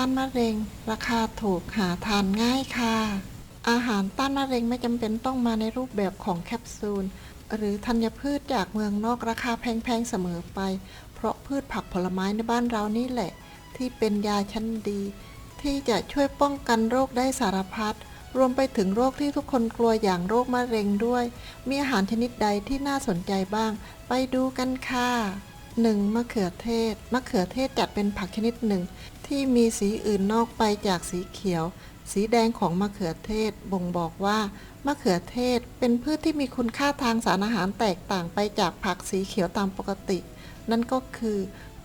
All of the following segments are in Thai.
านมะเร็ง ราคาถูกหาทานง่ายค่ะ อาหารต้านมะเร็งไม่จำเป็นต้องมาในรูปแบบของแคปซูล หรือธัญพืชจากเมืองนอกราคาแพงๆเสมอไป เพราะพืชผักผลไม้ในบ้านเรานี่แหละ ที่เป็นยาชั้นดี ที่จะช่วยป้องกันโรคได้สารพัดรวมไปถึงโรคที่ทุกคนกลัวอย่างโรคมะเร็งด้วย มีอาหารชนิดใดที่น่าสนใจบ้าง ไปดูกันค่ะ 1. มะเขือเทศ มะเขือเทศจัดเป็นผักชนิดหนึ่ง ที่มีสีอื่นนอกไปจากสีเขียว สีแดงของมะเขือเทศบ่งบอกว่ามะเขือเทศเป็นพืชที่มีคุณค่าทางสารอาหารแตกต่างไปจากผักสีเขียวตามปกติ นั่นก็คือ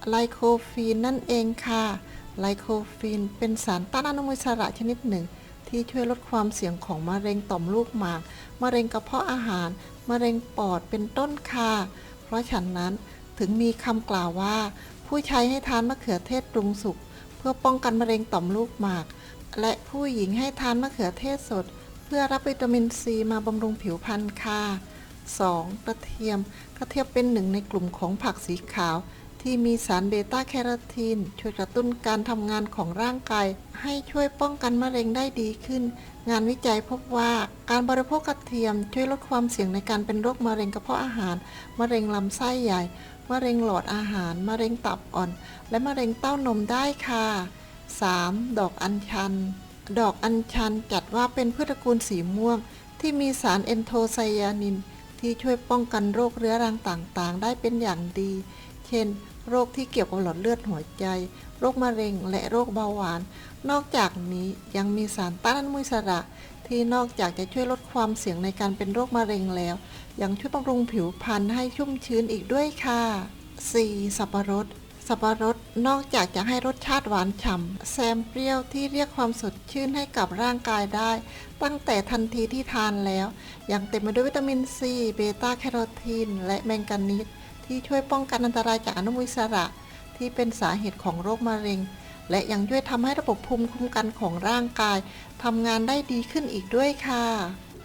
ไลโคฟีนนั่นเองค่ะ ไลโคฟีนเป็นสารต้านอนุมูลอิสระชนิดหนึ่ง ที่ช่วยลดความเสี่ยงของมะเร็งต่อมลูกหมาก มะเร็งกระเพาะอาหาร มะเร็งปอดเป็นต้นค่ะ เพราะฉะนั้น ถึงมีคำกล่าวว่า ผู้ใช้ให้ทานมะเขือเทศปรุงสุกเพื่อป้องกันมะเร็งต่อมลูกหมาก และผู้หญิงให้ทานมะเขือเทศสด เพื่อรับวิตามินซีมาบำรุงผิวพรรณค่ะ 2. กระเทียม กระเทียมเป็นหนึ่งในกลุ่มของผักสีขาว ที่มีสารเบต้าแคโรทีน ช่วยกระตุ้นการทำงานของร่างกาย ให้ช่วยป้องกันมะเร็งได้ดีขึ้น งานวิจัยพบว่าการบริโภคกระเทียมช่วยลดความเสี่ยงในการเป็นโรคมะเร็งกระเพาะอาหาร มะเร็งลำไส้ใหญ่ มะเร็งหลอดอาหาร มะเร็งตับอ่อน และมะเร็งเต้านมได้ค่ะ 3. ดอกอัญชัน ดอกอัญชันจัดว่าเป็นพืชตระกูลสีม่วง ที่มีสารเอนโทไซยานิน ที่ช่วยป้องกันโรคเรื้อรังต่างๆ ได้เป็นอย่างดี เช่น โรคที่เกี่ยวกับหลอดเลือดหัวใจ โรคมะเร็ง และโรคเบาหวาน นอกจากนี้ยังมีสารต้านอนุมูลอิสระ ที่นอกจากจะช่วยลดความเสี่ยงในการเป็นโรคมะเร็งแล้ว ยังช่วยบำรุงผิวพรรณให้ชุ่มชื้นอีกด้วยค่ะ 4. สับปะรดสับปะรดนอกจากจะให้รสชาติหวานฉ่ำแซมเปรี้ยวที่เรียกความสดชื่นให้กับร่างกายได้ ตั้งแต่ทันทีที่ทานแล้ว ยังเต็มไปด้วยวิตามินซี เบต้าแคโรทีน และแมงกานีส ที่ช่วยป้องกันอันตรายจากอนุมูลอิสระ ที่เป็นสาเหตุของโรคมะเร็ง และยังช่วยทำให้ระบบภูมิคุ้มกันของร่างกายทำงานได้ดีขึ้นอีกด้วยค่ะ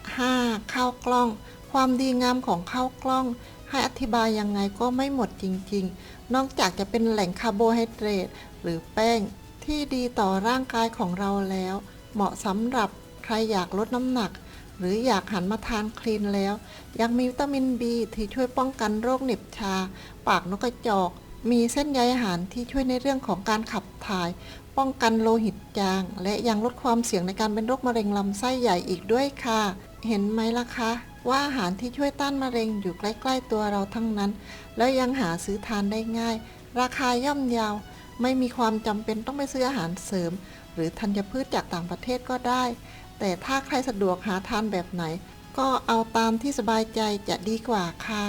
5. ข้าวกล้อง ความดีงามของข้าวกล้อง ให้อธิบายยังไงก็ไม่หมดจริง ๆ นอกจากจะเป็นแหล่งคาร์โบไฮเดรตหรือแป้ง ที่ดีต่อร่างกายของเราแล้ว เหมาะสำหรับใครอยากลดน้ำหนัก หรืออยากหันมาทานคลีนแล้ว ยังมีวิตามิน B ที่ช่วยป้องกันโรคเหน็บชา ปากนกกระจอก มีเส้นใยอาหารที่ช่วยในเรื่องของการขับถ่าย ป้องกันโลหิตจาง และยังลดความเสี่ยงในการเป็นโรคมะเร็งลำไส้ใหญ่อีกด้วยค่ะ เห็นไหมล่ะคะ ว่าอาหารที่ช่วยต้านมะเร็งอยู่ใกล้ๆตัวเราทั้งนั้น แล้วยังหาซื้อทานได้ง่าย ราคาย่อมเยาวไม่มีความจำเป็นต้องไปซื้ออาหารเสริม หรือธัญพืชจากต่างประเทศก็ได้ แต่ถ้าใครสะดวกหาทานแบบไหน ก็เอาตามที่สบายใจจะดีกว่าค่ะ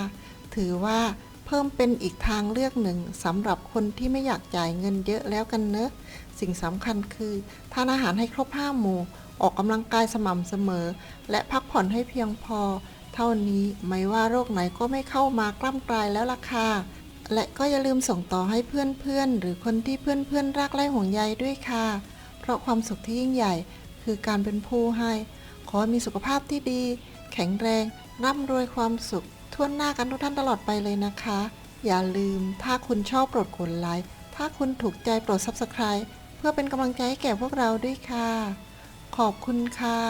ถือว่าเพิ่มเป็นอีกทางเลือกหนึ่งสำหรับคนที่ไม่อยากจ่ายเงินเยอะแล้วกันเนอะ สิ่งสำคัญคือทานอาหารให้ครบห้าหมู่ ออกกำลังกายสม่ำเสมอ และพักผ่อนให้เพียงพอ เท่านี้ไม่ว่าโรคไหนก็ไม่เข้ามากล้ำกลายแล้วล่ะค่ะและก็อย่าลืมส่งต่อให้เพื่อนๆ หรือคนที่เพื่อนๆ รักและห่วงใยด้วยค่ะ เพราะความสุขที่ยิ่งใหญ่ คือการเป็นผู้ให้ ขอให้มีสุขภาพที่ดี แข็งแรง ร่ำรวยความสุขทั่วหน้ากันทุกท่านตลอดไปเลยนะคะ อย่าลืมถ้าคุณชอบโปรดกดไลค์ถ้าคุณถูกใจโปรด Subscribe เพื่อเป็นกำลังใจให้แก่พวกเราด้วยค่ะ ขอบคุณค่ะ